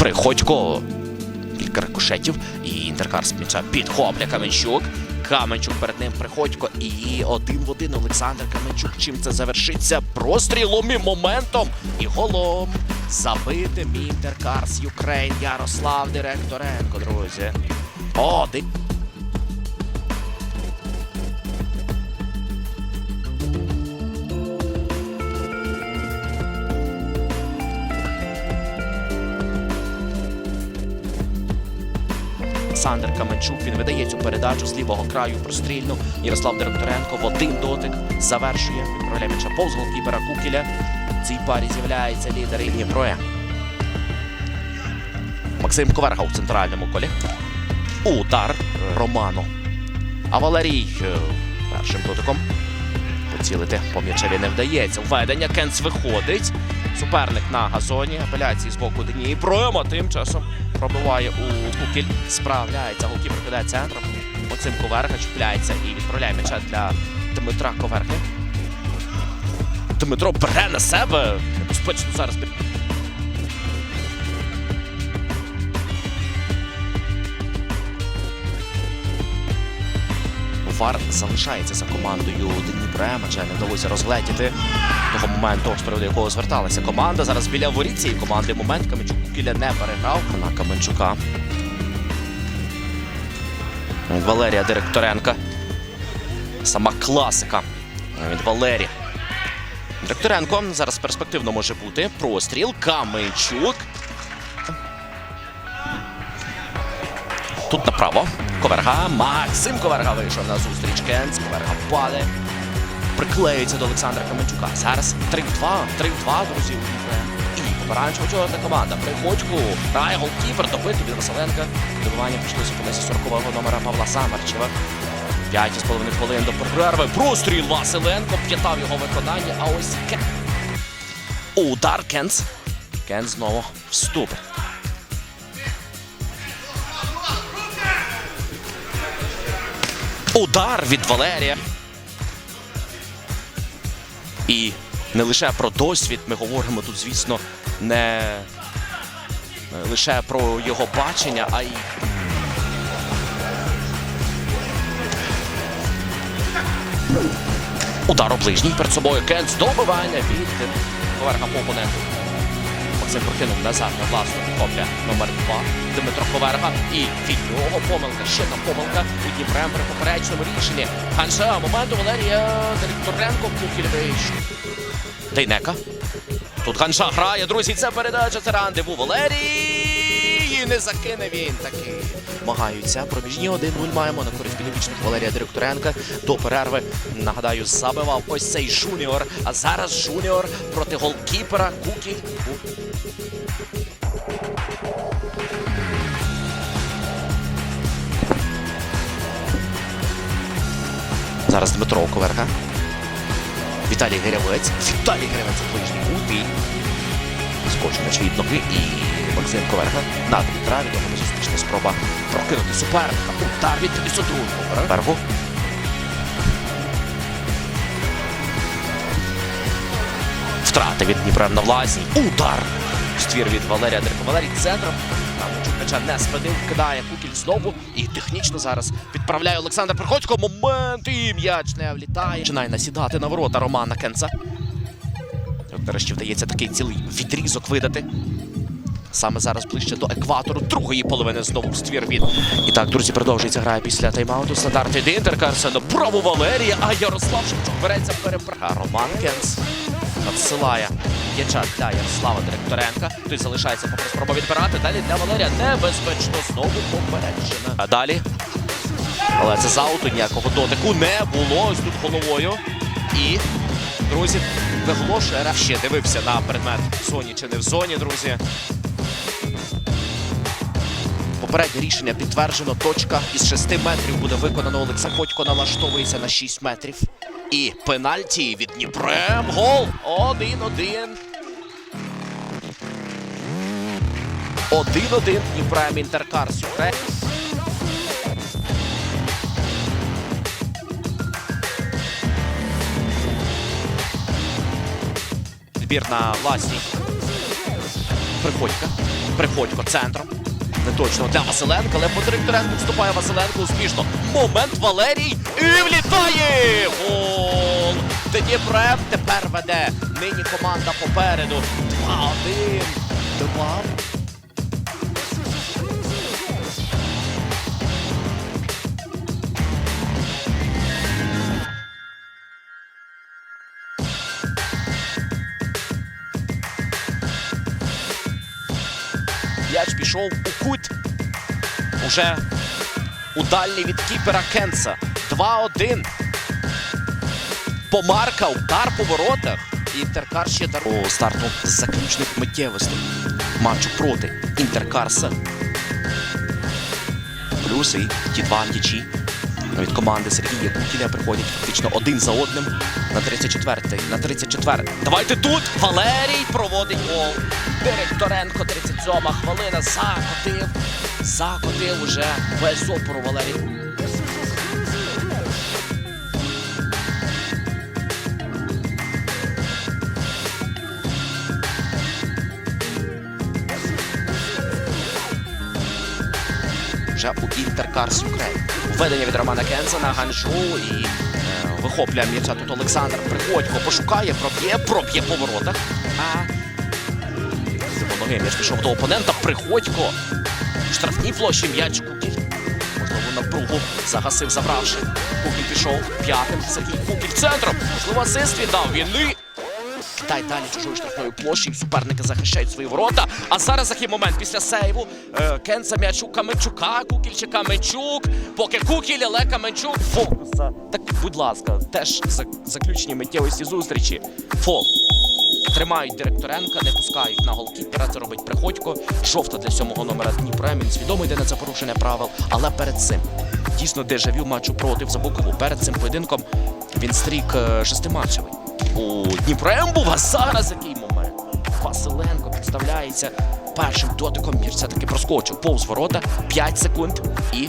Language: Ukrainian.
Приходько. Кілька рикошетів. І інтеркар з підхопля Каменчук. Каменчук перед ним Приходько. І один в один Олександр Каменчук. Чим це завершиться? Прострілом і моментом. І голом. Забитим інтеркарс Юкрейн. Ярослав Директоренко, друзі. Один. Олександр Каменчук. Він видає цю передачу з лівого краю прострільну. Ярослав Директоренко в один дотик завершує. Відправляє повз голкіпера Кукіля. В цій парі з'являється лідер і Дніпроя. Максим Коверга у центральному колі. Удар Роману. А Валерій е, першим дотиком. Поцілити по м'ячеві не вдається. Введення Кенц виходить. Суперник на газоні. Апеляції з боку Дніпро. А тим часом пробиває у Кукіль. Справляється. Голкіпер кидає центром. Оцим Коверга чіпляється і відправляє м'яча для Дмитра Коверги. Дмитро бере на себе. Небезпечно зараз. Вар залишається за командою Дніпра, адже не вдалося розгледіти того моменту, з приводу якого зверталася команда. Зараз біля воріт цієї команди момент Каменчук Кіля не переграв на Каменчука. Від Валерія Директоренка. Сама класика від Валерія. Директоренко зараз перспективно може бути. Простріл. Каменчук. Тут направо. Коверга. Максим Коверга вийшов на зустріч. Кенц. Коверга падає. Приклеюється до Олександра Каменчука. Зараз 3-2. 3-2, друзі. І помаранчево чорна команда. Приходьку. Грає голкіпер. Добити від Василенка. Добивання прийшлося понести 40-го номера Павла Самарчева. 5,5 хвилин до перерви. Простріл Василенко. П'ятав його виконання. А ось. Удар Кенц. Кенц знову вступить. Удар від Валерія. І не лише про досвід ми говоримо тут, звісно, не лише про його бачення, а й. Удар у ближній перед собою Кенц добивання від поверха по опоненту. Максим прокинув назад на власну підхопля номер 2 Дмитро Коверга. І від нього помилка. Ще одна помилка у Дніпрем при поперечному рішенні. Ганша, моменту Валерія Директоренко Кукільович. Дейнека. Тут Ганша грає, друзі. Це передача. Це рандеву Валерій. І не закине він таки. Змагаються. Проміжні 1-0 маємо на користь підопічних Валерія Директоренка. До перерви, нагадаю, забивав ось цей жуніор. А зараз жуніор проти голкіпера Кукіль. Зараз Дмитро Коверка. Віталій Гирявець. Віталій Гирявець у ближній кут. І Скочу від ноги і Максим Коверга на Дмитра. Відомо зустрічна спроба прокинути суперника. Удар від 52-го. Перву. Втрати від Дніпра на власній. Удар! Ствір від Валерія Дерко. Валерій центром. Там м'яча не спинив, кидає Кукіль знову. І технічно зараз підправляє Олександр Приходько. Момент і м'яч не влітає. Починає насідати на ворота Романа Кенца. От Нарешті вдається такий цілий відрізок видати. Саме зараз ближче до екватору другої половини знову ствір від. І так, друзі, продовжується гра після тайм-ауту. Стандарт від Інтеркарса на праву Валерія, а Ярослав Шевчук береться перепра. Роман Кенц надсилає м'яча для Ярослава Директоренка. Той залишається попри спробу відбирати. Далі для Валерія небезпечно знову попереджена. А далі. Але це з ауту ніякого дотику не було. Ось тут головою. І, друзі, виголошує реф. Ще дивився на предмет в зоні чи не в зоні, друзі. Попереднє рішення підтверджено. Точка із 6 метрів буде виконано. Олександр Ходько налаштовується на 6 метрів. І пенальті від Дніпрем. Гол! 1-1. 1-1 Дніпрем Інтеркар Сюре. Збір на власній. Приходька. Приходько центром. Не точно для Василенка, але по Директоренку вступає Василенко успішно. Момент Валерій і влітає! Гол! Дніпрем тепер веде. Нині команда попереду. 2-1. 2 М'яч пішов у кут. Уже у від кіпера Кенса. 2-1. Помарка, удар по воротах. Інтеркар ще дар... О, старту заключних миттєвостей. Матчу проти Інтеркарса. Плюс і ті два м'ячі від команди Сергія Кукіля приходять фактично один за одним на 34-й, на 34 Давайте тут Валерій проводить гол. Директоренко, 37 хвилина, закотив. Закотив уже без опору Валерій. Вже у Інтеркарс Юкрейн. Введення від Романа Кенса на Ганжу і е, вихоплює м'яча тут Олександр Приходько пошукає, проб'є, проб'є по воротах. А ноги м'яч пішов до опонента. Приходько. Штрафній площі м'яч Кукіль. Можливо, напругу загасив, забравши. Кукіль пішов п'ятим. Сергій Кукіль центром. Можливо, асист віддав. Він і Китай далі чужою штрафною площею. Суперники захищають свої ворота. А зараз такий момент після сейву. Е, Кенса м'ячу Каменчука. Кукіль чи Каменчук. Поки Кукіль, але Каменчук. Фокуса. Так, будь ласка, теж за- заключні миттєвості зустрічі. Фол. Тримають Директоренка, не пускають на голкіпера. Це робить Приходько. Жовта для сьомого номера Дніпра. Він свідомо йде на це порушення правил. Але перед цим дійсно дежавю матчу проти в Забукову. Перед цим поєдинком він стрік е, шестиматчевий. У Дніпрембу. а зараз який момент. Василенко підставляється першим дотиком. Між все-таки проскочив повз ворота. 5 секунд і